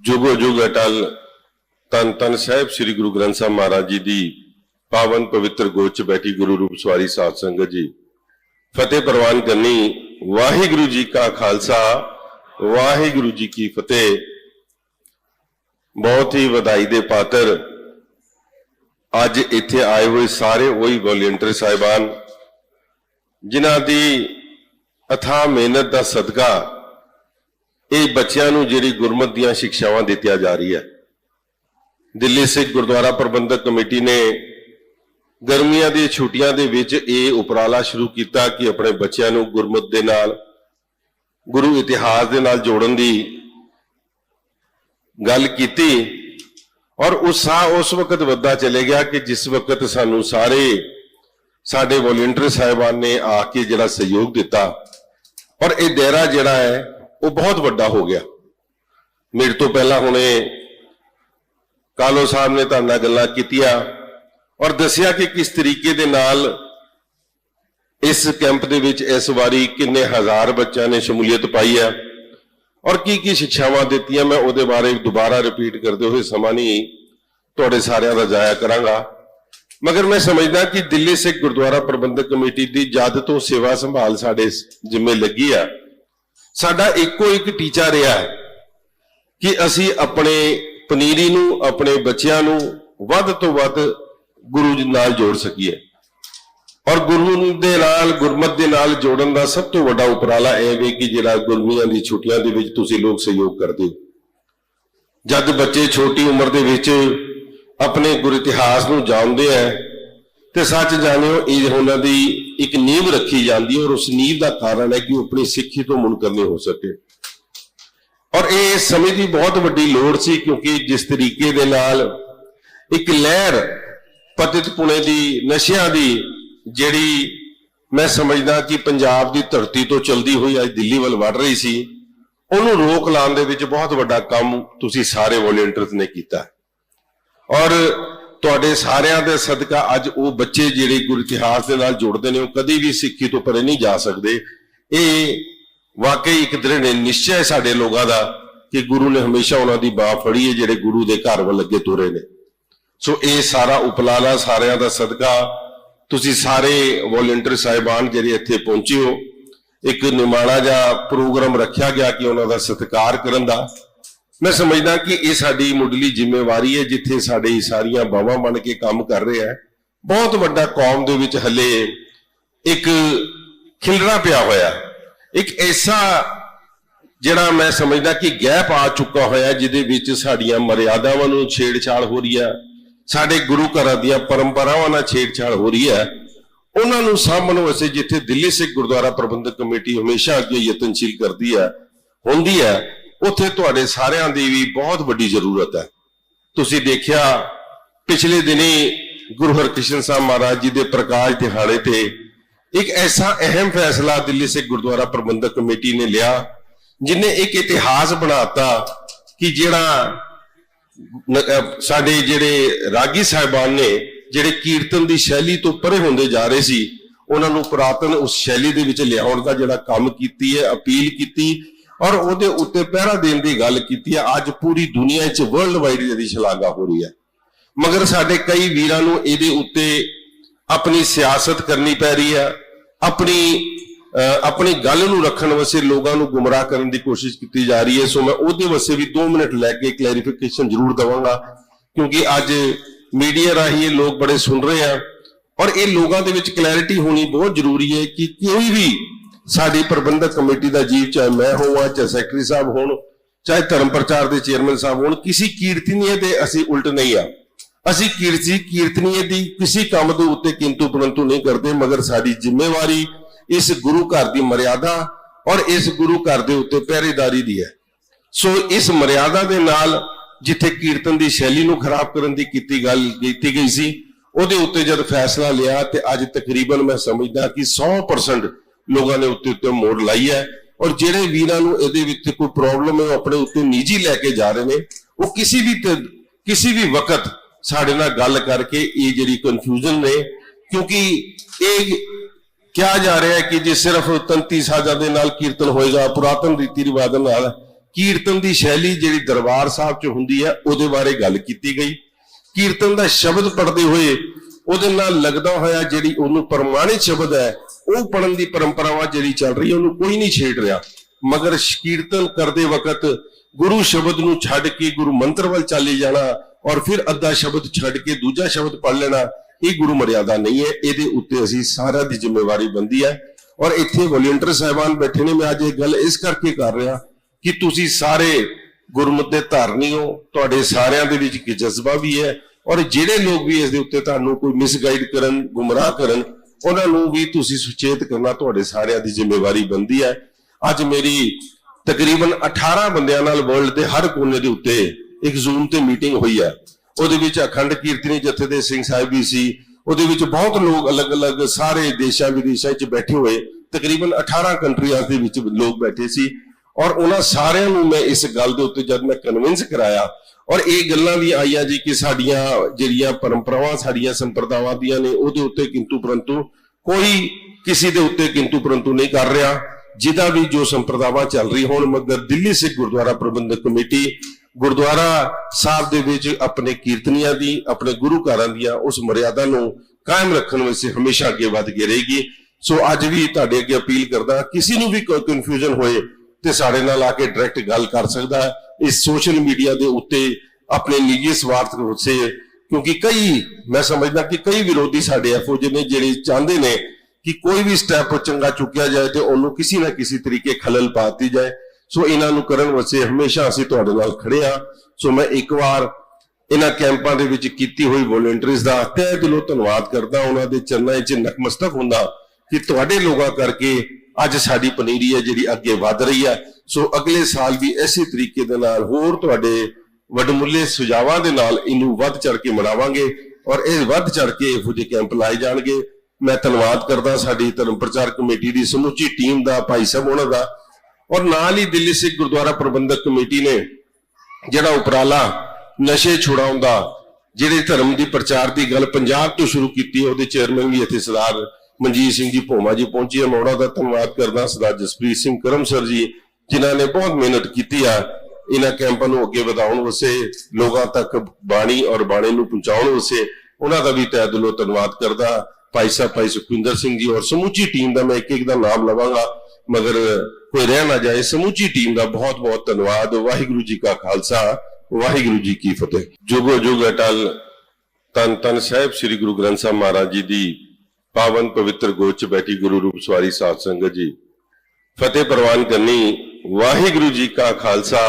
ਜੁਗੋ ਜੁਗ ਅਟਲ। ਤਨ ਤਨ ਸਾਹਿਬ ਸ੍ਰੀ ਗੁਰੂ ਗ੍ਰੰਥ ਸਾਹਿਬ ਮਹਾਰਾਜ ਜੀ ਦੀ ਪਾਵਨ ਪਵਿੱਤਰ ਗੋਦ ਚ ਬੈਠੀ ਗੁਰੂ ਰੂਪ ਸਵਾਰੀ ਸਾਧ ਸੰਗਤ ਜੀ। ਫਤਿਹ ਪ੍ਰਵਾਨ ਕਰਨੀ ਵਾਹਿਗੁਰੂ ਜੀ ਕਾ ਖਾਲਸਾ, ਵਾਹਿਗੁਰੂ ਜੀ ਕੀ ਫਤਿਹ। ਬਹੁਤ ਹੀ ਵਧਾਈ ਦੇ ਪਾਤਰ ਅੱਜ ਇੱਥੇ ਆਏ ਹੋਏ ਸਾਰੇ ਉਹੀ ਵੋਲੰਟੀਅਰ ਸਾਹਿਬਾਨ, ਜਿਨ੍ਹਾਂ ਦੀ ਅਥਾਹ ਮਿਹਨਤ ਦਾ ਸਦਕਾ ਇਹ ਬੱਚਿਆਂ ਨੂੰ ਜਿਹੜੀ ਗੁਰਮਤ ਦੀਆਂ ਸਿੱਖਿਆਵਾਂ ਦਿੱਤੀਆਂ ਜਾ ਰਹੀ ਹੈ। ਦਿੱਲੀ ਸਿੱਖ ਗੁਰਦੁਆਰਾ ਪ੍ਰਬੰਧਕ ਕਮੇਟੀ ਨੇ ਗਰਮੀਆਂ ਦੀਆਂ ਛੁੱਟੀਆਂ ਦੇ ਵਿੱਚ ਇਹ ਉਪਰਾਲਾ ਸ਼ੁਰੂ ਕੀਤਾ ਕਿ ਆਪਣੇ ਬੱਚਿਆਂ ਨੂੰ ਗੁਰਮਤ ਦੇ ਨਾਲ, ਗੁਰੂ ਇਤਿਹਾਸ ਦੇ ਨਾਲ ਜੋੜਨ ਦੀ ਗੱਲ ਕੀਤੀ ਔਰ ਉਤਸ਼ਾਹ ਉਸ ਵਕਤ ਵੱਧਦਾ ਚਲੇ ਗਿਆ ਕਿ ਜਿਸ ਵਕਤ ਸਾਨੂੰ ਸਾਰੇ ਸਾਡੇ ਵੋਲੰਟੀਅਰ ਸਾਹਿਬਾਨ ਨੇ ਆ ਕੇ ਜਿਹੜਾ ਸਹਿਯੋਗ ਦਿੱਤਾ। ਔਰ ਇਹ ਦਾਇਰਾ ਜਿਹੜਾ ਹੈ ਉਹ ਬਹੁਤ ਵੱਡਾ ਹੋ ਗਿਆ। ਮੇਰੇ ਤੋਂ ਪਹਿਲਾਂ ਹੁਣੇ ਕਾਲੋ ਸਾਹਿਬ ਨੇ ਤੁਹਾਡੇ ਨਾਲ ਗੱਲਾਂ ਕੀਤੀਆਂ ਔਰ ਦੱਸਿਆ ਕਿ ਕਿਸ ਤਰੀਕੇ ਦੇ ਨਾਲ ਇਸ ਕੈਂਪ ਦੇ ਵਿੱਚ ਇਸ ਵਾਰੀ ਕਿੰਨੇ ਹਜ਼ਾਰ ਬੱਚਿਆਂ ਨੇ ਸ਼ਮੂਲੀਅਤ ਪਾਈ ਹੈ ਔਰ ਕੀ ਕੀ ਸਿੱਖਿਆਵਾਂ ਦਿੱਤੀਆਂ, ਮੈਂ ਉਹਦੇ ਬਾਰੇ ਦੁਬਾਰਾ ਰਿਪੀਟ ਕਰਦੇ ਹੋਏ ਸਮਾਂ ਨਹੀਂ ਤੁਹਾਡੇ ਸਾਰਿਆਂ ਦਾ ਜਾਇਆ ਕਰਾਂਗਾ। ਮਗਰ ਮੈਂ ਸਮਝਦਾ ਕਿ ਦਿੱਲੀ ਸਿੱਖ ਗੁਰਦੁਆਰਾ ਪ੍ਰਬੰਧਕ ਕਮੇਟੀ ਦੀ ਜਦ ਤੋਂ ਸੇਵਾ ਸੰਭਾਲ ਸਾਡੇ ਜਿੰਮੇ ਲੱਗੀ ਆ ਸਾਡਾ ਇੱਕੋ ਇੱਕ ਟੀਚਾ ਰਿਹਾ ਹੈ ਕਿ ਅਸੀਂ ਆਪਣੇ ਪਨੀਰੀ ਨੂੰ, ਆਪਣੇ ਬੱਚਿਆਂ ਨੂੰ ਵੱਧ ਤੋਂ ਵੱਧ ਗੁਰੂ ਜੀ ਨਾਲ ਜੋੜ ਸਕੀਏ। ਔਰ ਗੁਰੂ ਦੇ ਨਾਲ, ਗੁਰਮਤ ਦੇ ਨਾਲ ਜੋੜਨ ਦਾ ਸਭ ਤੋਂ ਵੱਡਾ ਉਪਰਾਲਾ ਇਹ ਵੀ ਕਿ ਜਿਹੜਾ ਗੁਰਮੀਆਂ ਦੀ ਛੁੱਟੀਆਂ ਦੇ ਵਿੱਚ ਤੁਸੀਂ ਲੋਕ ਸਹਿਯੋਗ ਕਰਦੇ ਹੋ। ਜਦ ਬੱਚੇ ਛੋਟੀ ਉਮਰ ਦੇ ਵਿੱਚ ਆਪਣੇ ਗੁਰ ਇਤਿਹਾਸ ਨੂੰ ਜਾਣਦੇ ਆ ਤੇ ਸੱਚ ਜਾਣਿਓ ਇਹ ਉਹਨਾਂ ਦੀ ਇੱਕ ਨੀਂਵ ਰੱਖੀ ਜਾਂਦੀ ਹੈ ਔਰ ਉਸ ਨੀਂਵ ਦਾ ਕਾਰਨ ਹੈ ਕਿ ਉਹ ਆਪਣੀ ਸਿੱਖੀ ਤੋਂ ਮੁਨਕਰ ਨਹੀਂ ਹੋ ਸਕੇ। ਔਰ ਇਹ ਸਮੇਂ ਦੀ ਬਹੁਤ ਵੱਡੀ ਲੋੜ ਸੀ ਕਿਉਂਕਿ ਜਿਸ ਤਰੀਕੇ ਦੇ ਨਾਲ ਇੱਕ ਲਹਿਰ ਪਤਿਤ ਪੁਣੇ ਦੀ, ਨਸ਼ਿਆਂ ਦੀ ਜਿਹੜੀ ਮੈਂ ਸਮਝਦਾ ਕਿ ਪੰਜਾਬ ਦੀ ਧਰਤੀ ਤੋਂ ਚਲਦੀ ਹੋਈ ਅੱਜ ਦਿੱਲੀ ਵੱਲ ਵੜ ਰਹੀ ਸੀ, ਉਹਨੂੰ ਰੋਕ ਲਾਉਣ ਦੇ ਵਿੱਚ ਬਹੁਤ ਵੱਡਾ ਕੰਮ ਤੁਸੀਂ ਸਾਰੇ ਵੋਲੰਟੀਅਰਸ ਨੇ ਕੀਤਾ। ਔਰ ਤੁਹਾਡੇ ਸਾਰਿਆਂ ਦੇ ਸਦਕਾ ਅੱਜ ਉਹ ਬੱਚੇ ਜਿਹੜੇ ਗੁਰ ਇਤਿਹਾਸ ਦੇ ਨਾਲ ਜੁੜਦੇ ਨੇ, ਉਹ ਕਦੀ ਵੀ ਸਿੱਖੀ ਤੋਂ ਪਰੇ ਨਹੀਂ ਜਾ ਸਕਦੇ। ਇਹ ਵਾਕਈ ਇੱਕ ਦ੍ਰਿੜ ਨਿਸ਼ਚੈ ਸਾਡੇ ਲੋਕਾਂ ਦਾ ਕਿ ਗੁਰੂ ਨੇ ਹਮੇਸ਼ਾ ਉਹਨਾਂ ਦੀ ਬਾਹ ਫੜੀ ਹੈ, ਜਿਹੜੇ ਗੁਰੂ ਦੇ ਘਰ ਵੱਲ ਅੱਗੇ ਤੁਰੇ ਨੇ। ਸੋ ਇਹ ਸਾਰਾ ਉਪਲਾਲਾ ਸਾਰਿਆਂ ਦਾ ਸਦਕਾ। ਤੁਸੀਂ ਸਾਰੇ ਵੋਲੰਟੀਅਰ ਸਾਹਿਬਾਨ ਜਿਹੜੇ ਇੱਥੇ ਪਹੁੰਚੇ ਹੋ, ਇੱਕ ਨਿਮਾਣਾ ਜਿਹਾ ਪ੍ਰੋਗਰਾਮ ਰੱਖਿਆ ਗਿਆ ਕਿ ਉਹਨਾਂ ਦਾ ਸਤਿਕਾਰ ਕਰਨ ਦਾ। ਮੈਂ ਸਮਝਦਾ ਕਿ ਇਹ ਸਾਡੀ ਮੁੱਢਲੀ ਜ਼ਿੰਮੇਵਾਰੀ ਹੈ, ਜਿੱਥੇ ਸਾਡੇ ਸਾਰੀਆਂ ਬਾਵਾਂ ਬਣ ਕੇ ਕੰਮ ਕਰ ਰਿਹਾ ਆ ਬਹੁਤ ਵੱਡਾ ਕੌਮ ਦੇ ਵਿੱਚ ਹੱਲੇ ਇੱਕ ਖਿਲਰਾ ਪਿਆ ਹੋਇਆ। ਇੱਕ ਐਸਾ ਜਿਹੜਾ ਮੈਂ ਸਮਝਦਾ ਕਿ ਗੈਪ ਆ ਚੁੱਕਾ ਹੋਇਆ, ਜਿਹਦੇ ਵਿੱਚ ਸਾਡੀਆਂ ਮਰਿਆਦਾਵਾਂ ਨੂੰ ਛੇੜਛਾੜ ਹੋ ਰਹੀ ਹੈ। ਸਾਡੇ ਗੁਰੂ ਘਰਾਂ ਦੀਆਂ ਪਰੰਪਰਾਵਾਂ ਨਾਲ ਛੇੜਛਾੜ ਹੋ ਰਹੀ ਹੈ। ਉਹਨਾਂ ਨੂੰ ਸਾਂਭਣ ਵਾਸਤੇ ਜਿੱਥੇ ਦਿੱਲੀ ਸਿੱਖ ਗੁਰਦੁਆਰਾ ਪ੍ਰਬੰਧਕ ਕਮੇਟੀ ਹਮੇਸ਼ਾ ਅੱਗੇ ਯਤਨਸ਼ੀਲ ਕਰਦੀ ਹੈ, ਹੁੰਦੀ ਹੈ ਉੱਥੇ ਤੁਹਾਡੇ ਸਾਰਿਆਂ ਦੀ ਵੀ ਬਹੁਤ ਵੱਡੀ ਜ਼ਰੂਰਤ ਹੈ। ਤੁਸੀਂ ਦੇਖਿਆ, ਪਿਛਲੇ ਦਿਨੀ ਗੁਰੂ ਹਰਕ੍ਰਿਸ਼ਨ ਸਾਹਿਬ ਮਹਾਰਾਜ ਜੀ ਦੇ ਪ੍ਰਕਾਸ਼ ਦਿਹਾੜੇ ਤੇ ਇੱਕ ਐਸਾ ਅਹਿਮ ਫੈਸਲਾ ਦਿੱਲੀ ਸਿੱਖ ਗੁਰਦੁਆਰਾ ਪ੍ਰਬੰਧਕ ਕਮੇਟੀ ਨੇ ਲਿਆ, ਜਿਨੇ ਇੱਕ ਇਤਿਹਾਸ ਬਣਾਤਾ ਕਿ ਜਿਹੜਾ ਸਾਡੇ ਜਿਹੜੇ ਰਾਗੀ ਸਾਹਿਬਾਨ ਨੇ, ਜਿਹੜੇ ਕੀਰਤਨ ਦੀ ਸ਼ੈਲੀ ਤੋਂ ਪਰੇ ਹੁੰਦੇ ਜਾ ਰਹੇ ਸੀ, ਉਹਨਾਂ ਨੂੰ ਪੁਰਾਤਨ ਉਸ ਸ਼ੈਲੀ ਦੇ ਵਿੱਚ ਲਿਆਉਣ ਦਾ ਜਿਹੜਾ ਕੰਮ ਕੀਤੀ ਹੈ, ਅਪੀਲ ਕੀਤੀ ਔਰ ਉਹਦੇ ਉੱਤੇ ਪਹਿਰਾ ਦੇਣ ਦੀ ਗੱਲ ਕੀਤੀ ਹੈ, ਅੱਜ ਪੂਰੀ ਦੁਨੀਆ 'ਚ ਵਰਲਡ ਵਾਈਡ ਇਹਦੀ ਸ਼ਲਾਘਾ ਹੋ ਰਹੀ ਹੈ। ਮਗਰ ਸਾਡੇ ਕਈ ਵੀਰਾਂ ਨੂੰ ਇਹਦੇ ਉੱਤੇ ਆਪਣੀ ਸਿਆਸਤ ਕਰਨੀ ਪੈ ਰਹੀ ਹੈ, ਆਪਣੀ ਆਪਣੀ ਗੱਲ ਨੂੰ ਰੱਖਣ ਵਾਸਤੇ ਲੋਕਾਂ ਨੂੰ ਗੁੰਮਰਾਹ ਕਰਨ ਦੀ ਕੋਸ਼ਿਸ਼ ਕੀਤੀ ਜਾ ਰਹੀ ਹੈ। ਸੋ ਮੈਂ ਉਹਦੇ ਵਾਸਤੇ ਵੀ 2 ਮਿੰਟ ਲੈ ਕੇ ਕਲੈਰੀਫਿਕੇਸ਼ਨ ਜ਼ਰੂਰ ਦਵਾਂਗਾ, ਕਿਉਂਕਿ ਅੱਜ ਮੀਡੀਆ ਰਾਹੀਂ ਇਹ ਲੋਕ ਬੜੇ ਸੁਣ ਰਹੇ ਆ। ਔਰ ਇਹ ਲੋਕਾਂ ਦੇ ਵਿੱਚ ਕਲੈਰਿਟੀ ਹੋਣੀ ਬਹੁਤ ਜ਼ਰੂਰੀ ਹੈ ਕਿ ਕੋਈ ਵੀ ਸਾਡੀ ਪ੍ਰਬੰਧਕ ਕਮੇਟੀ ਦਾ ਜੀਵ ਚਾਹੇ ਮੈਂ ਹੋਵਾਂ, ਚਾਹੇ ਸੈਕਟਰੀ ਸਾਹਿਬ ਹੋਣ, ਚਾਹੇ ਧਰਮ ਪ੍ਰਚਾਰ ਦੇ ਚੇਅਰਮੈਨ ਸਾਹਿਬ ਹੋਣ, ਕਿਸੇ ਕੀਰਤਨੀਏ ਦੇ ਅਸੀਂ ਉਲਟ ਨਹੀਂ ਆ। ਅਸੀਂ ਕੀਰਤੀ, ਕੀਰਤਨੀਏ ਦੀ ਕਿਸੇ ਕੰਮ ਦੇ ਉੱਤੇ ਕਿੰਤੂ ਪਰੰਤੂ ਨਹੀਂ ਕਰਦੇ, ਮਗਰ ਸਾਡੀ ਜ਼ਿੰਮੇਵਾਰੀ ਇਸ ਗੁਰੂ ਘਰ ਦੀ ਮਰਿਆਦਾ ਔਰ ਇਸ ਗੁਰੂ ਘਰ ਦੇ ਉੱਤੇ ਪਹਿਰੇਦਾਰੀ ਦੀ ਹੈ। ਸੋ ਇਸ ਮਰਿਆਦਾ ਦੇ ਨਾਲ ਜਿੱਥੇ ਕੀਰਤਨ ਦੀ ਸ਼ੈਲੀ ਨੂੰ ਖਰਾਬ ਕਰਨ ਦੀ ਕੀਤੀ ਗੱਲ, ਕੀਤੀ ਗਈ ਸੀ, ਉਹਦੇ ਉੱਤੇ ਜਦ ਫੈਸਲਾ ਲਿਆ ਤੇ ਅੱਜ ਤਕਰੀਬਨ ਮੈਂ ਸਮਝਦਾ ਕਿ 100% ਲੋਕਾਂ ਨੇ ਉੱਤੇ ਉੱਤੇ ਮੋੜ ਲਾਈ ਹੈ। ਔਰ ਜਿਹੜੇ ਵੀਰਾਂ ਨੂੰ ਇਹਦੇ ਵਿੱਚ ਕੋਈ ਪ੍ਰੋਬਲਮ ਹੈ, ਉਹ ਆਪਣੇ ਉੱਤੇ ਨਿੱਜੀ ਲੈ ਕੇ ਜਾ ਰਹੇ ਨੇ, ਉਹ ਕਿਸੇ ਵੀ ਕਿਸੇ ਵੀ ਵਕਤ ਸਾਡੇ ਨਾਲ ਗੱਲ ਕਰਕੇ ਇਹ ਜਿਹੜੀ ਕਨਫਿਊਜ਼ਨ ਨੇ, ਕਿਉਂਕਿ ਇਹ ਕਿਹਾ ਜਾ ਰਿਹਾ ਹੈ ਕਿ ਜੇ ਸਿਰਫ ਤੰਤੀ ਸਾਜ਼ਾਂ ਦੇ ਨਾਲ ਕੀਰਤਨ ਹੋਏਗਾ, ਪੁਰਾਤਨ ਰੀਤੀ ਰਿਵਾਜਾਂ ਨਾਲ ਕੀਰਤਨ ਦੀ ਸ਼ੈਲੀ ਜਿਹੜੀ ਦਰਬਾਰ ਸਾਹਿਬ 'ਚ ਹੁੰਦੀ ਹੈ, ਉਹਦੇ ਬਾਰੇ ਗੱਲ ਕੀਤੀ ਗਈ। ਕੀਰਤਨ ਦਾ ਸ਼ਬਦ ਪੜ੍ਹਦੇ ਹੋਏ ਉਹਦੇ ਨਾਲ ਲੱਗਦਾ ਹੋਇਆ ਜਿਹੜੀ ਉਹਨੂੰ ਪ੍ਰਮਾਣਿਤ ਸ਼ਬਦ ਹੈ ਉਹ ਪੜਨ ਦੀ ਪਰੰਪਰਾਵਾ ਜਿਹੜੀ ਚੱਲ ਰਹੀ ਹੈ ਉਹਨੂੰ ਕੋਈ ਨਹੀਂ ਛੇੜ ਰਿਹਾ। ਮਗਰ ਸ਼- ਕੀਰਤਨ ਕਰਦੇ ਵਕਤ ਗੁਰੂ ਸ਼ਬਦ ਨੂੰ ਛੱਡ ਕੇ ਗੁਰੂ ਮੰਤਰ ਵੱਲ ਚਾਲੇ ਜਾਣਾ ਔਰ ਫਿਰ ਅੱਧਾ ਸ਼ਬਦ ਛੱਡ ਕੇ ਦੂਜਾ ਸ਼ਬਦ ਪੜ ਲੈਣਾ, ਇਹ ਗੁਰੂ ਮਰਿਆਦਾ ਨਹੀਂ ਹੈ। ਇਹਦੇ ਉੱਤੇ ਅਸੀਂ ਸਾਰਿਆਂ ਦੀ ਜ਼ਿੰਮੇਵਾਰੀ ਬੰਦੀ ਹੈ। ਔਰ ਇੱਥੇ ਵੋਲੰਟੀਅਰ ਸਾਹਿਬਾਨ ਬੈਠੇ ਨੇ, ਮੈਂ ਅੱਜ ਇਹ ਗੱਲ ਇਸ ਕਰਕੇ ਕਰ ਰਿਹਾ ਕਿ ਤੁਸੀਂ ਸਾਰੇ ਗੁਰਮਤਿ ਦੇ ਧਾਰਨੀ ਹੋ, ਤੁਹਾਡੇ ਸਾਰਿਆਂ ਦੇ ਵਿੱਚ ਇੱਕ ਜਜ਼ਬਾ ਵੀ ਹੈ ਔਰ ਜਿਹੜੇ ਲੋਕ ਵੀ ਇਸ ਦੇ ਉੱਤੇ ਤੁਹਾਨੂੰ ਕੋਈ ਮਿਸਗਾਈਡ ਕਰਨ, ਗੁੰਮਰਾਹ ਕਰਨ ਉਹਨਾਂ ਨੂੰ ਵੀ ਤੁਸੀਂ ਸੁਚੇਤ ਕਰਨਾ, ਤੁਹਾਡੇ ਸਾਰਿਆਂ ਦੀ ਜ਼ਿੰਮੇਵਾਰੀ ਬੰਦੀ ਹੈ। ਅੱਜ ਮੇਰੀ ਤਕਰੀਬਨ 18 ਬੰਦਿਆਂ ਨਾਲ ਵਰਲਡ ਦੇ ਹਰ ਕੋਨੇ ਦੇ ਉੱਤੇ ਇੱਕ ਜ਼ੂਮ ਤੇ ਮੀਟਿੰਗ ਹੋਈ ਹੈ। ਉਹਦੇ ਵਿੱਚ ਅਖੰਡ ਕੀਰਤਨੀ ਜਥੇ ਦੇ ਸਿੰਘ ਸਾਹਿਬ ਵੀ ਸੀ। ਉਹਦੇ ਵਿੱਚ ਬਹੁਤ ਲੋਕ ਅਲੱਗ-ਅਲੱਗ ਸਾਰੇ ਦੇਸ਼ਾਂ ਵਿਦੇਸ਼ਾਂ 'ਚ ਬੈਠੇ ਹੋਏ, ਤਕਰੀਬਨ 18 ਕੰਟਰੀਆਂ ਦੇ ਵਿੱਚ ਲੋਕ ਬੈਠੇ ਸੀ। ਔਰ ਉਹਨਾਂ ਸਾਰਿਆਂ ਨੂੰ ਮੈਂ ਇਸ ਗੱਲ ਦੇ ਉੱਤੇ ਜਦ ਮੈਂ ਕਨਵਿੰਸ ਕਰਾਇਆ ਔਰ ਇਹ ਗੱਲਾਂ ਵੀ ਆਈਆਂ ਜੀ ਕਿ ਸਾਡੀਆਂ ਜਿਹੜੀਆਂ ਪਰੰਪਰਾਵਾਂ, ਸਾਡੀਆਂ ਸੰਪਰਦਾਵਾਂ ਦੀਆਂ ਨੇ, ਉਹਦੇ ਉੱਤੇ ਕਿੰਤੂ ਪਰੰਤੂ ਕੋਈ ਕਿਸੇ ਦੇ ਉੱਤੇ ਕਿੰਤੂ ਪਰੰਤੂ ਨਹੀਂ ਕਰ ਰਿਹਾ, ਜਿਹਦਾ ਵੀ ਜੋ ਸੰਪਰਦਾਵਾਂ ਚੱਲ ਰਹੀ ਹੋਣ, ਮਗਰ ਦਿੱਲੀ ਸਿੱਖ ਗੁਰਦੁਆਰਾ ਪ੍ਰਬੰਧਕ ਕਮੇਟੀ, ਗੁਰਦੁਆਰਾ ਸਾਹਿਬ ਦੇ ਵਿੱਚ ਆਪਣੇ ਕੀਰਤਨੀਆਂ ਦੀ, ਆਪਣੇ ਗੁਰੂ ਘਰਾਂ ਦੀਆਂ, ਉਸ ਮਰਿਆਦਾ ਨੂੰ ਕਾਇਮ ਰੱਖਣ ਵਿੱਚ ਹਮੇਸ਼ਾ ਅੱਗੇ ਵਧ ਕੇ ਰਹੇਗੀ। ਸੋ ਅੱਜ ਵੀ ਤੁਹਾਡੇ ਅੱਗੇ ਅਪੀਲ ਕਰਦਾ, ਕਿਸੇ ਨੂੰ ਵੀ ਕੋਈ ਕਨਫਿਊਜ਼ਨ ਹੋਏ ਤੇ ਸਾਡੇ ਨਾਲ ਆ ਕੇ ਡਾਇਰੈਕਟ ਗੱਲ ਕਰ ਸਕਦਾ ਹੈ। ਇਸ ਸੋਸ਼ਲ ਮੀਡੀਆ ਦੇ ਉੱਤੇ ਆਪਣੇ ਨਿੱਜੀ ਸਵਾਰਥ ਉਸੇ ਕਿਉਂਕਿ ਕਈ, ਮੈਂ ਸਮਝਦਾ ਕਿ ਕਈ ਵਿਰੋਧੀ ਸਾਡੇ ਇਹੋ ਨੇ ਜਿਹੜੇ ਚਾਹੁੰਦੇ ਨੇ ਕਿ ਕੋਈ ਵੀ ਸਟੈਪ ਚੰਗਾ ਚੁੱਕਿਆ ਜਾਏ ਤੇ ਉਹਨੂੰ ਕਿਸੇ ਨਾ ਕਿਸੇ ਤਰੀਕੇ ਖਲਲ ਪਾਤੀ ਜਾਏ। ਸੋ ਇਹਨਾਂ ਨੂੰ ਕਰਨ ਵਾਸਤੇ ਹਮੇਸ਼ਾ ਅਸੀਂ ਤੁਹਾਡੇ ਨਾਲ ਖੜੇ ਆ ਸੋ ਮੈਂ ਇੱਕ ਵਾਰ ਇਹਨਾਂ ਕੈਂਪਾਂ ਦੇ ਵਿੱਚ ਕੀਤੀ ਹੋਈ ਵੋਲੰਟੀਅਰਸ ਦਾ ਤਹਿ ਦਿਲੋਂ ਧੰਨਵਾਦ ਕਰਦਾ। ਉਹਨਾਂ ਦੇ ਚਰਨਾਂ 'ਚ ਨਕਮਸਤਕ ਹੁੰਦਾ ਕਿ ਤੁਹਾਡੇ ਲੋਕਾਂ ਕਰਕੇ ਅੱਜ ਸਾਡੀ ਪਨੀਰੀ ਹੈ ਜਿਹੜੀ ਅੱਗੇ ਵਧ ਰਹੀ ਹੈ। ਸੋ ਅਗਲੇ ਸਾਲ ਵੀ ਇਸੇ ਤਰੀਕੇ ਦੇ ਨਾਲ ਹੋਰ ਤੁਹਾਡੇ ਵਡਮੁੱਲੇ ਸੁਝਾਵਾਂ ਦੇ ਨਾਲ ਇਹਨੂੰ ਵੱਧ ਚੜ ਕੇ ਮਨਾਵਾਂਗੇ ਔਰ ਇਹ ਵੱਧ ਚੜ ਕੇ ਇਹੋ ਜਿਹੇ ਕੈਂਪ ਲਾਏ ਜਾਣਗੇ। ਮੈਂ ਧੰਨਵਾਦ ਕਰਦਾ ਸਾਡੀ ਧਰਮ ਪ੍ਰਚਾਰ ਕਮੇਟੀ ਦੀ ਸਮੁੱਚੀ ਟੀਮ ਦਾ, ਭਾਈ ਸਾਹਿਬ ਉਹਨਾਂ ਦਾ। ਔਰ ਨਾਲ ਹੀ ਦਿੱਲੀ ਸਿੱਖ ਗੁਰਦੁਆਰਾ ਪ੍ਰਬੰਧਕ ਕਮੇਟੀ ਨੇ ਜਿਹੜਾ ਉਪਰਾਲਾ ਨਸ਼ੇ ਛੁਡਾਉਣ ਦਾ, ਜਿਹੜੇ ਧਰਮ ਦੀ ਪ੍ਰਚਾਰ ਦੀ ਗੱਲ ਪੰਜਾਬ ਤੋਂ ਸ਼ੁਰੂ ਕੀਤੀ ਉਹਦੇ ਚੇਅਰਮੈਨ ਵੀ ਇੱਥੇ ਸਰਦਾਰ ਮਨਜੀਤ ਸਿੰਘ ਜੀ ਭੋਮਾ ਜੀ ਪਹੁੰਚੇ ਮੈਂ ਉਹਨਾਂ ਦਾ ਧੰਨਵਾਦ ਕਰਦਾ ਸਰਦਾਰ ਜਸਪ੍ਰੀਤ ਸਿੰਘ ਕਰਮ ਸਰ ਜੀ, ਜਿਨ੍ਹਾਂ ਨੇ ਬਹੁਤ ਮਿਹਨਤ ਕੀਤੀ ਆ ਇਹਨਾਂ ਕੈਂਪਾਂ ਨੂੰ ਅੱਗੇ ਵਧਾਉਣ ਵਾਸਤੇ, ਲੋਕਾਂ ਤੱਕ ਬਾਣੀ ਔਰ ਬਾਣੀ ਨੂੰ ਪਹੁੰਚਾਉਣ ਵਾਸਤੇ। ਉਹਨਾਂ ਦਾ ਵੀ ਤਹਿ ਦਿਲੋਂ ਧੰਨਵਾਦ ਕਰਦਾ। ਭਾਈ ਸਾਹਿਬ, ਭਾਈ ਸੁਖਵਿੰਦਰ ਸਿੰਘ ਜੀ ਔਰ ਸਮੁੱਚੀ ਟੀਮ ਦਾ ਮੈਂ ਇੱਕ ਇੱਕ ਦਾ ਨਾਮ ਲਵਾਂਗਾ, ਮਗਰ ਕੋਈ ਰਹਿ ਨਾ ਜਾਏ। ਸਮੁੱਚੀ ਟੀਮ ਦਾ ਬਹੁਤ ਬਹੁਤ ਧੰਨਵਾਦ। ਵਾਹਿਗੁਰੂ ਜੀ ਕਾ ਖਾਲਸਾ, ਵਾਹਿਗੁਰੂ ਜੀ ਕੀ ਫਤਿਹ। ਜੁਗੋ ਜੁਗ ਅਟਲ ਤਨ ਤਨ ਸਾਹਿਬ, ਸ੍ਰੀ ਗੁਰੂ ਗ੍ਰੰਥ ਸਾਹਿਬ ਮਹਾਰਾਜ ਜੀ ਦੀ ਪਾਵਨ ਪਵਿੱਤਰ ਗੋਦ ਚ ਬੈਠੀ ਗੁਰੂ ਰੂਪ ਸਵਾਰੀ ਸਾਧ ਸੰਗਤ ਜੀ ਫਤਿਹ ਪ੍ਰਵਾਨ ਕਰਨੀ ਵਾਹਿਗੁਰੂ ਜੀ ਕਾ ਖਾਲਸਾ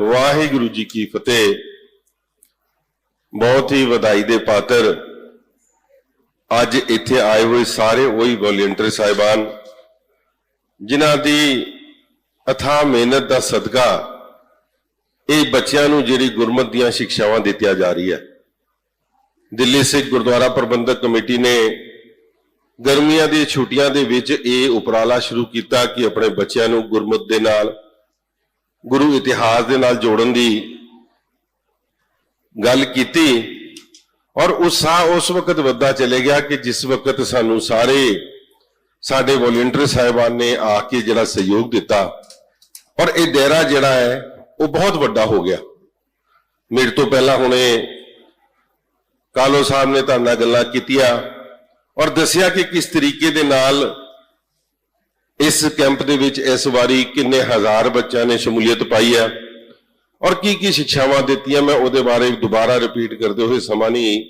ਵਾਹਿਗੁਰੂ ਜੀ ਕੀ ਫਤਿਹ ਬਹੁਤ ਹੀ ਵਧਾਈ ਦੇ ਪਾਤਰ ਅੱਜ ਇੱਥੇ ਆਏ ਹੋਏ ਸਾਰੇ ਉਹੀ ਵੋਲੰਟੀਅਰ ਸਾਹਿਬਾਨ ਜਿਨ੍ਹਾਂ ਦੀ ਅਥਾ ਮਿਹਨਤ ਦਾ ਸਦਕਾ ਇਹ ਬੱਚਿਆਂ ਨੂੰ ਜਿਹੜੀ ਗੁਰਮਤ ਦੀਆਂ ਸਿੱਖਿਆਵਾਂ ਦਿੱਤੀਆਂ ਜਾ ਰਹੀ ਹੈ ਦਿੱਲੀ ਸਿੱਖ ਗੁਰਦੁਆਰਾ ਪ੍ਰਬੰਧਕ ਕਮੇਟੀ ਨੇ ਗਰਮੀਆਂ ਦੀਆਂ ਛੁੱਟੀਆਂ ਦੇ ਵਿੱਚ ਇਹ ਉਪਰਾਲਾ ਸ਼ੁਰੂ ਕੀਤਾ ਕਿ ਆਪਣੇ ਬੱਚਿਆਂ ਨੂੰ ਗੁਰਮਤ ਦੇ ਨਾਲ, ਗੁਰੂ ਇਤਿਹਾਸ ਦੇ ਨਾਲ ਜੋੜਨ ਦੀ ਗੱਲ ਕੀਤੀ। ਔਰ ਉਤਸ਼ਾਹ ਉਸ ਵਕਤ ਵੱਧਦਾ ਚਲੇ ਗਿਆ ਕਿ ਜਿਸ ਵਕਤ ਸਾਨੂੰ ਸਾਰੇ ਸਾਡੇ ਵੋਲੰਟੀਅਰ ਸਾਹਿਬਾਨ ਨੇ ਆ ਕੇ ਜਿਹੜਾ ਸਹਿਯੋਗ ਦਿੱਤਾ, ਔਰ ਇਹ ਦਾਇਰਾ ਜਿਹੜਾ ਹੈ, ਉਹ ਬਹੁਤ ਵੱਡਾ ਹੋ ਗਿਆ। ਮੇਰੇ ਤੋਂ ਪਹਿਲਾਂ ਹੁਣੇ ਕਾਲੋ ਸਾਹਿਬ ਨੇ ਤੁਹਾਡੇ ਨਾਲ ਗੱਲਾਂ ਕੀਤੀਆਂ। ਔਰ ਦੱਸਿਆ ਕਿ ਕਿਸ ਤਰੀਕੇ ਦੇ ਨਾਲ ਇਸ ਕੈਂਪ ਦੇ ਵਿੱਚ ਇਸ ਵਾਰੀ ਕਿੰਨੇ ਹਜ਼ਾਰ ਬੱਚਿਆਂ ਨੇ ਸ਼ਮੂਲੀਅਤ ਪਾਈ ਹੈ ਔਰ ਕੀ ਕੀ ਸਿੱਖਿਆਵਾਂ ਦਿੱਤੀਆਂ, ਮੈਂ ਉਹਦੇ ਬਾਰੇ ਦੁਬਾਰਾ ਰਿਪੀਟ ਕਰਦੇ ਹੋਏ ਸਮਾਂ ਨਹੀਂ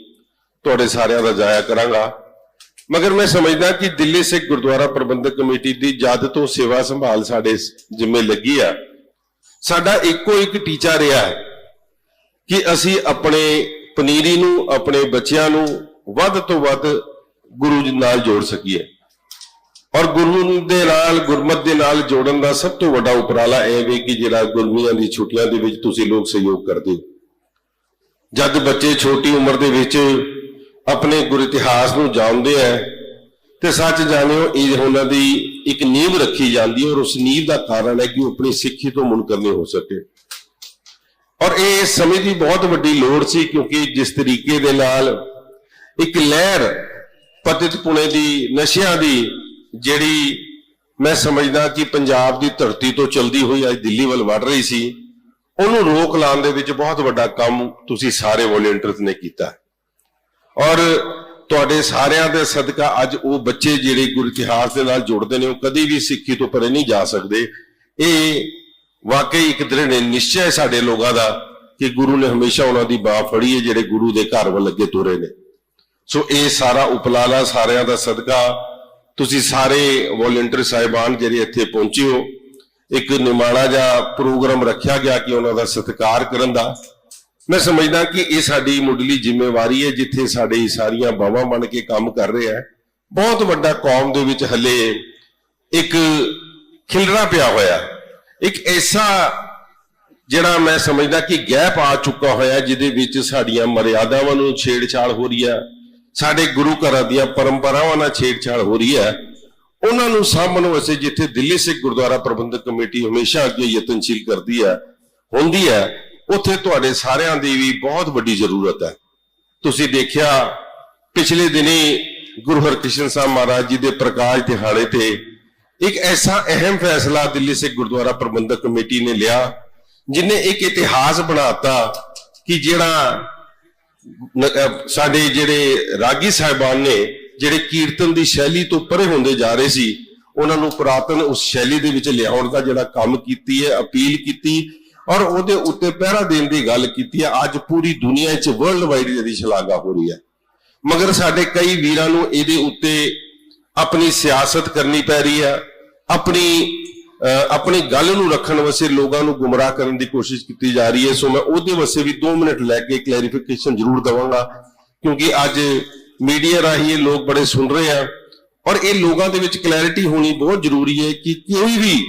ਤੁਹਾਡੇ ਸਾਰਿਆਂ ਦਾ ਜਾਇਆ ਕਰਾਂਗਾ। ਮਗਰ ਮੈਂ ਸਮਝਦਾ ਕਿ ਦਿੱਲੀ ਸਿੱਖ ਗੁਰਦੁਆਰਾ ਪ੍ਰਬੰਧਕ ਕਮੇਟੀ ਦੀ ਜਦ ਤੋਂ ਸੇਵਾ ਸੰਭਾਲ ਸਾਡੇ ਜਿੰਮੇ ਲੱਗੀ ਆ, ਸਾਡਾ ਇੱਕੋ ਇੱਕ ਟੀਚਾ ਰਿਹਾ ਹੈ ਕਿ ਅਸੀਂ ਆਪਣੇ ਪਨੀਰੀ ਨੂੰ, ਆਪਣੇ ਬੱਚਿਆਂ ਨੂੰ ਵੱਧ ਤੋਂ ਵੱਧ ਗੁਰੂ ਜੀ ਨਾਲ ਜੋੜ ਸਕੀਏ। ਔਰ ਗੁਰੂ ਦੇ ਨਾਲ, ਗੁਰਮਤ ਦੇ ਨਾਲ ਜੋੜਨ ਦਾ ਸਭ ਤੋਂ ਵੱਡਾ ਉਪਰਾਲਾ ਇਹ ਵੀ ਕਿ ਜਿਹੜਾ ਗੁਰਮੀਆਂ ਦੀ ਛੁੱਟੀਆਂ ਦੇ ਵਿੱਚ ਤੁਸੀਂ ਲੋਕ ਸਹਿਯੋਗ ਕਰਦੇ ਹੋ। ਜਦ ਬੱਚੇ ਛੋਟੀ ਉਮਰ ਦੇ ਵਿੱਚ ਆਪਣੇ ਗੁਰ ਇਤਿਹਾਸ ਨੂੰ ਜਾਣਦੇ ਆ, ਤੇ ਸੱਚ ਜਾਣਿਓ, ਇਹ ਉਹਨਾਂ ਦੀ ਇੱਕ ਨੀਂਵ ਰੱਖੀ ਜਾਂਦੀ ਹੈ ਔਰ ਉਸ ਨੀਂਵ ਦਾ ਕਾਰਨ ਹੈ ਕਿ ਉਹ ਆਪਣੀ ਸਿੱਖੀ ਤੋਂ ਮੁਨਕਰਨੇ ਹੋ ਸਕੇ। ਔਰ ਇਹ ਸਮੇਂ ਦੀ ਬਹੁਤ ਵੱਡੀ ਲੋੜ ਸੀ ਕਿਉਂਕਿ ਜਿਸ ਤਰੀਕੇ ਦੇ ਨਾਲ ਇੱਕ ਲਹਿਰ ਪਤਿਤ ਪੁਣੇ ਦੀ ਨਸ਼ਿਆਂ ਦੀ ਜਿਹੜੀ ਮੈਂ ਸਮਝਦਾ ਕਿ ਪੰਜਾਬ ਦੀ ਧਰਤੀ ਤੋਂ ਚਲਦੀ ਹੋਈ ਅੱਜ ਦਿੱਲੀ ਵੱਲ ਵੜ ਰਹੀ ਸੀ, ਉਹਨੂੰ ਰੋਕ ਲਾਉਣ ਦੇ ਵਿੱਚ ਬਹੁਤ ਵੱਡਾ ਕੰਮ ਤੁਸੀਂ ਸਾਰੇ ਵੋਲੰਟੀਅਰਸ ਨੇ ਕੀਤਾ। ਔਰ ਤੁਹਾਡੇ ਸਾਰਿਆਂ ਦੇ ਸਦਕਾ ਅੱਜ ਉਹ ਬੱਚੇ ਜਿਹੜੇ ਗੁਰ ਇਤਿਹਾਸ ਦੇ ਨਾਲ ਜੁੜਦੇ ਨੇ, ਉਹ ਕਦੀ ਵੀ ਸਿੱਖੀ ਤੋਂ ਪਰੇ ਨਹੀਂ ਜਾ ਸਕਦੇ। ਇਹ ਵਾਕਈ ਇੱਕ ਦ੍ਰਿੜ ਨਿਸ਼ਚੈ ਹੈ ਸਾਡੇ ਲੋਕਾਂ ਦਾ ਕਿ ਗੁਰੂ ਨੇ ਹਮੇਸ਼ਾ ਉਹਨਾਂ ਦੀ ਬਾਹ ਫੜੀ ਹੈ, ਜਿਹੜੇ ਗੁਰੂ ਦੇ ਘਰ ਵੱਲ ਅੱਗੇ ਤੁਰੇ ਨੇ। ਸੋ ਇਹ ਸਾਰਾ ਉਪਲਾਲਾ ਸਾਰਿਆਂ ਦਾ ਸਦਕਾ। ਤੁਸੀਂ ਸਾਰੇ ਵੋਲੰਟੀਅਰ ਸਾਹਿਬਾਨ ਜਿਹੜੇ ਇੱਥੇ ਪਹੁੰਚੇ ਹੋ, ਇੱਕ ਨਿਮਾਣਾ ਜਿਹਾ ਪ੍ਰੋਗਰਾਮ ਰੱਖਿਆ ਗਿਆ ਕਿ ਉਹਨਾਂ ਦਾ ਸਤਿਕਾਰ ਕਰਨ ਦਾ। ਮੈਂ ਸਮਝਦਾ ਕਿ ਇਹ ਸਾਡੀ ਮੁੱਢਲੀ ਜ਼ਿੰਮੇਵਾਰੀ ਹੈ, ਜਿੱਥੇ ਸਾਡੇ ਸਾਰੀਆਂ ਬਾਵਾਂ ਬਣ ਕੇ ਕੰਮ ਕਰ ਰਹੇ ਹੈ। ਬਹੁਤ ਵੱਡਾ ਕੌਮ ਦੇ ਵਿੱਚ ਹਲੇ ਇੱਕ ਖਿਲਰਾ ਪਿਆ ਹੋਇਆ। ਇੱਕ ਐਸਾ ਜਿਹੜਾ ਮੈਂ ਸਮਝਦਾ ਕਿ ਗੈਪ ਆ ਚੁੱਕਾ ਹੋਇਆ, ਜਿਹਦੇ ਵਿੱਚ ਸਾਡੀਆਂ ਮਰਿਆਦਾਵਾਂ ਨੂੰ ਛੇੜਛਾੜ ਹੋ ਰਹੀ ਹੈ। ਸਾਡੇ ਗੁਰੂ ਘਰਾਂ ਦੀਆਂ ਪਰੰਪਰਾਵਾਂ ਨਾਲ ਛੇੜਛਾੜ ਹੋ ਰਹੀ ਹੈ। ਉਹਨਾਂ ਨੂੰ ਸਾਂਭਣ ਵਾਸਤੇ ਜਿੱਥੇ ਦਿੱਲੀ ਸਿੱਖ ਗੁਰਦੁਆਰਾ ਪ੍ਰਬੰਧਕ ਕਮੇਟੀ ਹਮੇਸ਼ਾ ਅੱਗੇ ਯਤਨਸ਼ੀਲ ਕਰਦੀ ਹੈ, ਹੁੰਦੀ ਹੈ, ਉੱਥੇ ਤੁਹਾਡੇ ਸਾਰਿਆਂ ਦੀ ਵੀ ਬਹੁਤ ਵੱਡੀ ਜ਼ਰੂਰਤ ਹੈ। ਤੁਸੀਂ ਦੇਖਿਆ, ਪਿਛਲੇ ਦਿਨੀ ਗੁਰੂ ਹਰਕ੍ਰਿਸ਼ਨ ਸਾਹਿਬ ਮਹਾਰਾਜ ਜੀ ਦੇ ਪ੍ਰਕਾਸ਼ ਦਿਹਾੜੇ ਤੇ ਇੱਕ ਐਸਾ ਅਹਿਮ ਫੈਸਲਾ ਦਿੱਲੀ ਸਿੱਖ ਗੁਰਦੁਆਰਾ ਪ੍ਰਬੰਧਕ ਕਮੇਟੀ ਨੇ ਲਿਆ, ਜਿਨੇ ਇੱਕ ਇਤਿਹਾਸ ਬਣਾਤਾ ਕਿ ਜਿਹੜਾ ਸਾਡੇ ਜਿਹੜੇ ਰਾਗੀ ਸਾਹਿਬਾਨ ਨੇ, ਜਿਹੜੇ ਕੀਰਤਨ ਦੀ ਸ਼ੈਲੀ ਤੋਂ ਪਰੇ ਹੁੰਦੇ ਜਾ ਰਹੇ ਸੀ, ਉਹਨਾਂ ਨੂੰ ਪੁਰਾਤਨ ਉਸ ਸ਼ੈਲੀ ਦੇ ਵਿੱਚ ਲਿਆਉਣ ਦਾ ਜਿਹੜਾ ਕੰਮ ਕੀਤੀ ਹੈ, ਅਪੀਲ ਕੀਤੀ, ਔਰ ਉਹਦੇ ਉੱਤੇ ਪਹਿਰਾ ਦੇਣ ਦੀ ਗੱਲ ਕੀਤੀ ਹੈ, ਅੱਜ ਪੂਰੀ ਦੁਨੀਆ 'ਚ ਵਰਲਡ ਵਾਈਡ ਇਹਦੀ ਸ਼ਲਾਘਾ ਹੋ ਰਹੀ ਹੈ। ਮਗਰ ਸਾਡੇ ਕਈ ਵੀਰਾਂ ਨੂੰ ਇਹਦੇ ਉੱਤੇ ਆਪਣੀ ਸਿਆਸਤ ਕਰਨੀ ਪੈ ਰਹੀ ਹੈ, ਆਪਣੀ ਆਪਣੀ ਗੱਲ ਨੂੰ ਰੱਖਣ ਵਾਸਤੇ ਲੋਕਾਂ ਨੂੰ ਗੁੰਮਰਾਹ ਕਰਨ ਦੀ ਕੋਸ਼ਿਸ਼ ਕੀਤੀ ਜਾ ਰਹੀ ਹੈ। ਸੋ ਮੈਂ ਉਹਦੇ ਵਾਸਤੇ ਵੀ 2 ਮਿੰਟ ਲੈ ਕੇ ਕਲੈਰੀਫਿਕੇਸ਼ਨ ਜ਼ਰੂਰ ਦਵਾਂਗਾ, ਕਿਉਂਕਿ ਅੱਜ ਮੀਡੀਆ ਰਾਹੀਂ ਇਹ ਲੋਕ ਬੜੇ ਸੁਣ ਰਹੇ ਆ। ਔਰ ਇਹ ਲੋਕਾਂ ਦੇ ਵਿੱਚ ਕਲੈਰਿਟੀ ਹੋਣੀ ਬਹੁਤ ਜ਼ਰੂਰੀ ਹੈ ਕਿ ਕੋਈ ਵੀ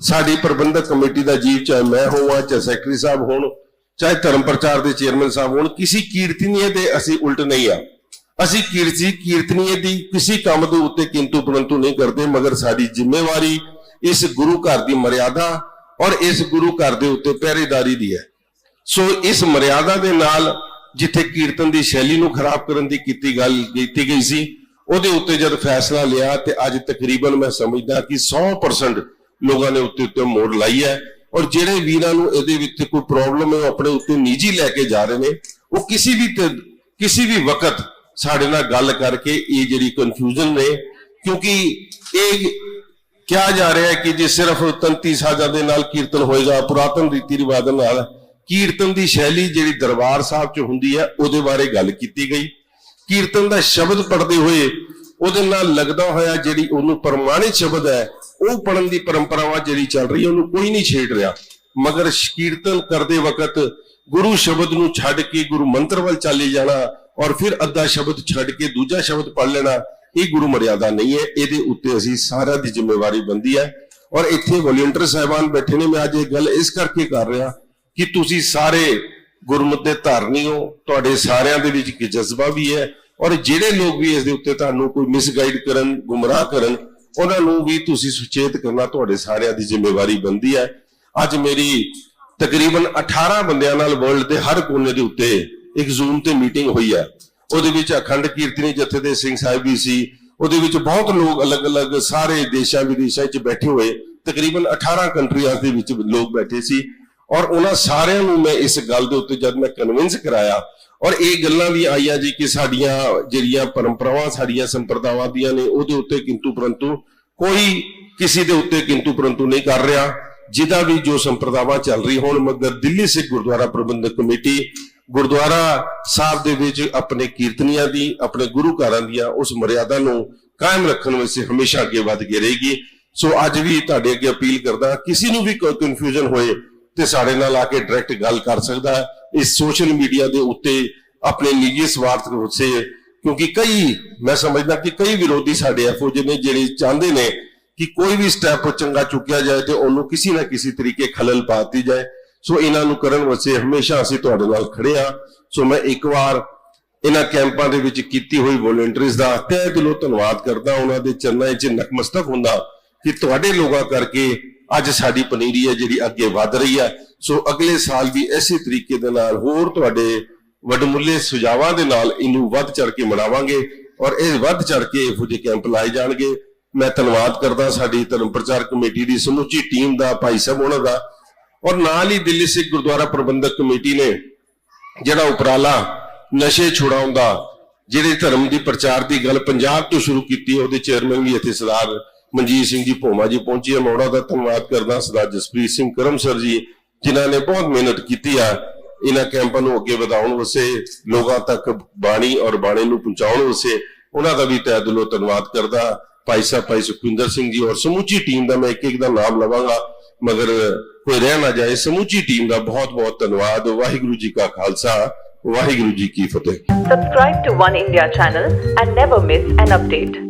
ਸਾਡੀ ਪ੍ਰਬੰਧਕ ਕਮੇਟੀ ਦਾ ਜੀਵ, ਚਾਹੇ ਮੈਂ ਹੋਵਾਂ, ਚਾਹੇ ਸੈਕਟਰੀ ਸਾਹਿਬ ਹੋਣ, ਚਾਹੇ ਧਰਮ ਪ੍ਰਚਾਰ ਦੇ ਚੇਅਰਮੈਨ ਸਾਹਿਬ ਹੋਣ, ਕਿਸੇ ਕੀਰਤਨੀਏ ਦੇ ਅਸੀਂ ਉਲਟ ਨਹੀਂ ਆ। ਅਸੀਂ ਕੀਰਤੀ ਕੀਰਤਨੀਏ ਦੀ ਕਿਸੇ ਕੰਮ ਦੇ ਉੱਤੇ ਕਿੰਤੂ ਪਰੰਤੂ ਨਹੀਂ ਕਰਦੇ, ਮਗਰ ਸਾਡੀ ਜ਼ਿੰਮੇਵਾਰੀ ਇਸ ਗੁਰੂ ਘਰ ਦੀ ਮਰਿਆਦਾ ਔਰ ਇਸ ਗੁਰੂ ਘਰ ਦੇ ਉੱਤੇ ਪਹਿਰੇਦਾਰੀ ਦੀ ਹੈ। ਸੋ ਇਸ ਮਰਿਆਦਾ ਦੇ ਨਾਲ ਜਿੱਥੇ ਕੀਰਤਨ ਦੀ ਸ਼ੈਲੀ ਨੂੰ ਖਰਾਬ ਕਰਨ ਦੀ ਕੀਤੀ ਗੱਲ ਕੀਤੀ ਗਈ ਸੀ, ਉਹਦੇ ਉੱਤੇ ਜਦ ਫੈਸਲਾ ਲਿਆ ਤੇ ਅੱਜ ਤਕਰੀਬਨ ਮੈਂ ਸਮਝਦਾ ਕਿ 100% ਲੋਕਾਂ ਨੇ ਉੱਤੇ ਉੱਤੇ ਮੋੜ ਲਾਈ ਹੈ ਔਰ ਜਿਹੜੇ ਵੀਰਾਂ ਨੂੰ ਇਹਦੇ ਵਿੱਚ ਕੋਈ ਪ੍ਰੋਬਲਮ ਹੈ, ਉਹ ਆਪਣੇ ਉੱਤੇ ਨਿੱਜੀ ਲੈ ਕੇ ਜਾ ਰਹੇ ਨੇ, ਉਹ ਕਿਸੇ ਵੀ ਕਿਸੇ ਵੀ ਵਕਤ ਸਾਡੇ ਨਾਲ ਗੱਲ ਕਰਕੇ ਇਹ ਜਿਹੜੀ ਕਨਫਿਊਜ਼ਨ ਨੇ, ਕਿਉਂਕਿ ਇਹ ਕਿਹਾ ਜਾ ਰਿਹਾ ਹੈ ਕਿ ਜੇ ਸਿਰਫ ਤੰਤੀ ਸਾਜ਼ਾਂ ਦੇ ਨਾਲ ਕੀਰਤਨ ਹੋਏਗਾ, ਪੁਰਾਤਨ ਰੀਤੀ ਰਿਵਾਜ਼ ਨਾਲ ਕੀਰਤਨ ਦੀ ਸ਼ੈਲੀ ਜਿਹੜੀ ਦਰਬਾਰ ਸਾਹਿਬ 'ਚ ਹੁੰਦੀ ਹੈ, ਉਹਦੇ ਬਾਰੇ ਗੱਲ ਕੀਤੀ ਗਈ। ਕੀਰਤਨ ਦਾ ਸ਼ਬਦ ਪੜ੍ਹਦੇ ਹੋਏ ਉਹਦੇ ਨਾਲ ਲੱਗਦਾ ਹੋਇਆ ਜਿਹੜੀ ਉਹਨੂੰ ਪ੍ਰਮਾਣਿਤ ਸ਼ਬਦ ਹੈ, ਉਹ ਪੜਨ ਦੀ ਪਰੰਪਰਾਵਾ ਜਿਹੜੀ ਚੱਲ ਰਹੀ ਹੈ, ਉਹਨੂੰ ਕੋਈ ਨਹੀਂ ਛੇੜ ਰਿਹਾ। ਮਗਰ ਕੀਰਤਨ ਕਰਦੇ ਵਕਤ ਗੁਰੂ ਸ਼ਬਦ ਨੂੰ ਛੱਡ ਕੇ ਗੁਰੂ ਮੰਤਰ ਵੱਲ ਚਾਲੇ ਜਾਣਾ ਔਰ ਫਿਰ ਅੱਧਾ ਸ਼ਬਦ ਛੱਡ ਕੇ ਦੂਜਾ ਸ਼ਬਦ ਪੜ੍ਹ ਲੈਣਾ ਇਹ ਗੁਰੂ ਮਰਿਆਦਾ ਨਹੀਂ ਹੈ, ਇਹਦੇ ਉੱਤੇ ਅਸੀਂ ਸਾਰਿਆਂ ਦੀ ਜ਼ਿੰਮੇਵਾਰੀ ਬੰਦੀ ਹੈ। ਔਰ ਇੱਥੇ ਵੋਲੰਟੀਅਰ ਸਾਹਿਬਾਨ ਬੈਠੇ ਨੇ, ਮੈਂ ਅੱਜ ਇਹ ਗੱਲ ਇਸ ਕਰਕੇ ਕਰ ਰਿਹਾ ਕਿ ਤੁਸੀਂ ਸਾਰੇ ਗੁਰਮਤਿ ਦੇ ਧਾਰਨੀ ਹੋ, ਤੁਹਾਡੇ ਸਾਰਿਆਂ ਦੇ ਵਿੱਚ ਇੱਕ ਜਜ਼ਬਾ ਵੀ ਹੈ। ਔਰ ਜਿਹੜੇ ਲੋਕ ਵੀ ਇਸ ਦੇ ਉੱਤੇ ਤੁਹਾਨੂੰ ਕੋਈ ਮਿਸਗਾਈਡ ਕਰਨ, ਗੁੰਮਰਾਹ ਕਰਨ, ਉਹਨਾਂ ਨੂੰ ਵੀ ਤੁਸੀਂ ਸੁਚੇਤ ਕਰਨਾ, ਤੁਹਾਡੇ ਸਾਰਿਆਂ ਦੀ ਜ਼ਿੰਮੇਵਾਰੀ ਬੰਦੀ ਹੈ। ਅੱਜ ਮੇਰੀ ਤਕਰੀਬਨ 18 ਬੰਦਿਆਂ ਨਾਲ ਵਰਲਡ ਦੇ ਹਰ ਕੋਨੇ ਦੇ ਉੱਤੇ ਇੱਕ ਜ਼ੂਮ ਤੇ ਮੀਟਿੰਗ ਹੋਈ ਹੈ। ਉਹਦੇ ਵਿੱਚ ਅਖੰਡ ਕੀਰਤਨੀ ਜਥੇ ਦੇ ਸਿੰਘ ਸਾਹਿਬ ਵੀ ਸੀ। ਉਹਦੇ ਵਿੱਚ ਬਹੁਤ ਲੋਕ ਅਲੱਗ-ਅਲੱਗ ਸਾਰੇ ਦੇਸ਼ਾਂ ਵਿਦੇਸ਼ਾਂ 'ਚ ਬੈਠੇ ਹੋਏ, ਤਕਰੀਬਨ 18 ਕੰਟਰੀਆਂ ਦੇ ਵਿੱਚ ਲੋਕ ਬੈਠੇ ਸੀ। ਔਰ ਉਹਨਾਂ ਸਾਰਿਆਂ ਨੂੰ ਮੈਂ ਇਸ ਗੱਲ ਦੇ ਉੱਤੇ ਜਦ ਮੈਂ ਕਨਵਿੰਸ ਕਰਾਇਆ, ਔਰ ਇਹ ਗੱਲਾਂ ਵੀ ਆਈਆਂ ਜੀ ਕਿ ਸਾਡੀਆਂ ਜਿਹੜੀਆਂ ਪਰੰਪਰਾਵਾਂ, ਸਾਡੀਆਂ ਸੰਪਰਦਾਵਾਂ ਦੀਆਂ ਨੇ, ਉਹਦੇ ਉੱਤੇ ਕਿੰਤੂ ਪਰੰਤੂ ਕੋਈ ਕਿਸੇ ਦੇ ਉੱਤੇ ਕਿੰਤੂ ਪਰੰਤੂ ਨਹੀਂ ਕਰ ਰਿਹਾ, ਜਿਹਦਾ ਵੀ ਜੋ ਸੰਪਰਦਾਵਾਂ ਚੱਲ ਰਹੀ ਹੋਣ, ਮਗਰ ਦਿੱਲੀ ਸਿੱਖ ਗੁਰਦੁਆਰਾ ਪ੍ਰਬੰਧਕ ਕਮੇਟੀ ਗੁਰਦੁਆਰਾ ਸਾਹਿਬ ਦੇ ਵਿੱਚ ਆਪਣੇ ਕੀਰਤਨੀਆਂ ਦੀ, ਆਪਣੇ ਗੁਰੂ ਘਰਾਂ ਦੀਆਂ ਉਸ ਮਰਿਆਦਾ ਨੂੰ ਕਾਇਮ ਰੱਖਣ ਵਾਸਤੇ ਹਮੇਸ਼ਾ ਅੱਗੇ ਵੱਧ ਕੇ ਰਹੇਗੀ। ਸੋ ਅੱਜ ਵੀ ਤੁਹਾਡੇ ਅੱਗੇ ਅਪੀਲ ਕਰਦਾ ਕਿਸੇ ਨੂੰ ਵੀ ਕੋਈ ਕਨਫਿਊਜ਼ਨ ਹੋਏ ਤੇ ਸਾਡੇ ਨਾਲ ਆ ਕੇ ਡਾਇਰੈਕਟ ਗੱਲ ਕਰ ਸਕਦਾ ਹੈ। ਇਸ ਸੋਸ਼ਲ ਮੀਡੀਆ ਦੇ ਉੱਤੇ ਆਪਣੇ ਨਿੱਜੀ ਸਵਾਰਥ ਉਸੇ ਕਿਉਂਕਿ ਕਈ, ਮੈਂ ਸਮਝਦਾ ਕਿ ਕਈ ਵਿਰੋਧੀ ਸਾਡੇ ਇਹੋ ਜਿਹੇ ਨੇ ਜਿਹੜੇ ਚਾਹੁੰਦੇ ਨੇ ਕਿ ਕੋਈ ਵੀ ਸਟੈਪ ਚੰਗਾ ਚੁੱਕਿਆ ਜਾਏ ਤੇ ਉਹਨੂੰ ਕਿਸੇ ਨਾ ਕਿਸੇ ਤਰੀਕੇ ਖਲਲ ਪਾਤੀ ਜਾਏ। ਸੋ ਇਹਨਾਂ ਨੂੰ ਕਰਨ ਵਾਸਤੇ ਹਮੇਸ਼ਾ ਅਸੀਂ ਤੁਹਾਡੇ ਨਾਲ ਖੜੇ ਆ ਸੋ ਮੈਂ ਇੱਕ ਵਾਰ ਇਹਨਾਂ ਕੈਂਪਾਂ ਦੇ ਵਿੱਚ ਕੀਤੀ ਹੋਈ ਵੋਲੰਟਰੀਜ਼ ਦਾ ਤਹਿ ਦਿਲੋਂ ਧੰਨਵਾਦ ਕਰਦਾ ਉਹਨਾਂ ਦੇ ਚਰਨਾਂ 'ਚ ਨਕਮਸਤਕ ਹੁੰਦਾ ਕਿ ਤੁਹਾਡੇ ਲੋਕਾਂ ਕਰਕੇ ਅੱਜ ਸਾਡੀ ਪਨੀਰੀ ਹੈ ਜਿਹੜੀ ਅੱਗੇ ਵਧ ਰਹੀ ਹੈ। ਸੋ ਅਗਲੇ ਸਾਲ ਵੀ ਇਸੇ ਤਰੀਕੇ ਦੇ ਨਾਲ ਹੋਰ ਤੁਹਾਡੇ ਵਡਮੁੱਲੇ ਸੁਝਾਵਾਂ ਦੇ ਨਾਲ ਇਹਨੂੰ ਵੱਧ ਚੜ ਕੇ ਮਨਾਵਾਂਗੇ ਔਰ ਇਹ ਵੱਧ ਚੜ ਕੇ ਇਹੋ ਜਿਹੇ ਕੈਂਪ ਲਾਏ ਜਾਣਗੇ। ਮੈਂ ਧੰਨਵਾਦ ਕਰਦਾ ਸਾਡੀ ਧਰਮ ਪ੍ਰਚਾਰ ਕਮੇਟੀ ਦੀ ਸਮੁੱਚੀ ਟੀਮ ਦਾ, ਭਾਈ ਸਾਹਿਬ ਉਹਨਾਂ ਦਾ। ਔਰ ਨਾਲ ਹੀ ਦਿੱਲੀ ਸਿੱਖ ਗੁਰਦੁਆਰਾ ਪ੍ਰਬੰਧਕ ਕਮੇਟੀ ਨੇ ਜਿਹੜਾ ਉਪਰਾਲਾ ਨਸ਼ੇ ਛੁਡਾਉਣ ਦਾ, ਜਿਹੜੇ ਧਰਮ ਦੀ ਪ੍ਰਚਾਰ ਦੀ ਗੱਲ ਪੰਜਾਬ ਤੋਂ ਸ਼ੁਰੂ ਕੀਤੀ ਉਹਦੇ ਚੇਅਰਮੈਨ ਵੀ ਇੱਥੇ ਸਰਦਾਰ ਮਨਜੀਤ ਸਿੰਘ ਜੀ ਭੋਮਾ ਜੀ ਪਹੁੰਚੇ ਹੈ ਮੈਂ ਉਹਨਾਂ ਦਾ ਧੰਨਵਾਦ ਕਰਦਾ, ਸਰਦਾਰ ਜਸਪ੍ਰੀਤ ਸਿੰਘ ਕਰਮ ਸਰ ਜੀ, ਜਿਨ੍ਹਾਂ ਨੇ ਬਹੁਤ ਮਿਹਨਤ ਕੀਤੀ ਆ ਇਹਨਾਂ ਕੈਂਪਾਂ ਨੂੰ ਅੱਗੇ ਵਧਾਉਣ ਵਾਸਤੇ, ਲੋਕਾਂ ਤੱਕ ਬਾਣੀ ਔਰ ਬਾਣੀ ਨੂੰ ਪਹੁੰਚਾਉਣ ਵਾਸਤੇ। ਉਹਨਾਂ ਦਾ ਵੀ ਤਹਿ ਦਿਲੋਂ ਧੰਨਵਾਦ ਕਰਦਾ। ਭਾਈ ਸਾਹਿਬ, ਭਾਈ ਸੁਖਵਿੰਦਰ ਸਿੰਘ ਜੀ ਔਰ ਸਮੁੱਚੀ ਟੀਮ ਦਾ ਮੈਂ ਇੱਕ ਇੱਕ ਦਾ ਨਾਮ ਲਵਾਂਗਾ, ਮਗਰ ਕੋਈ ਰਹਿ ਨਾ ਜਾਏ ਸਮੂਚੀ ਟੀਮ ਦਾ ਬਹੁਤ ਬਹੁਤ ਧੰਨਵਾਦ ਵਾਹਿਗੁਰੂ ਜੀ ਕਾ ਖਾਲਸਾ ਵਾਹਿਗੁਰੂ ਜੀ ਕੀ ਫਤਿਹ subscribe to One India channel and never miss an update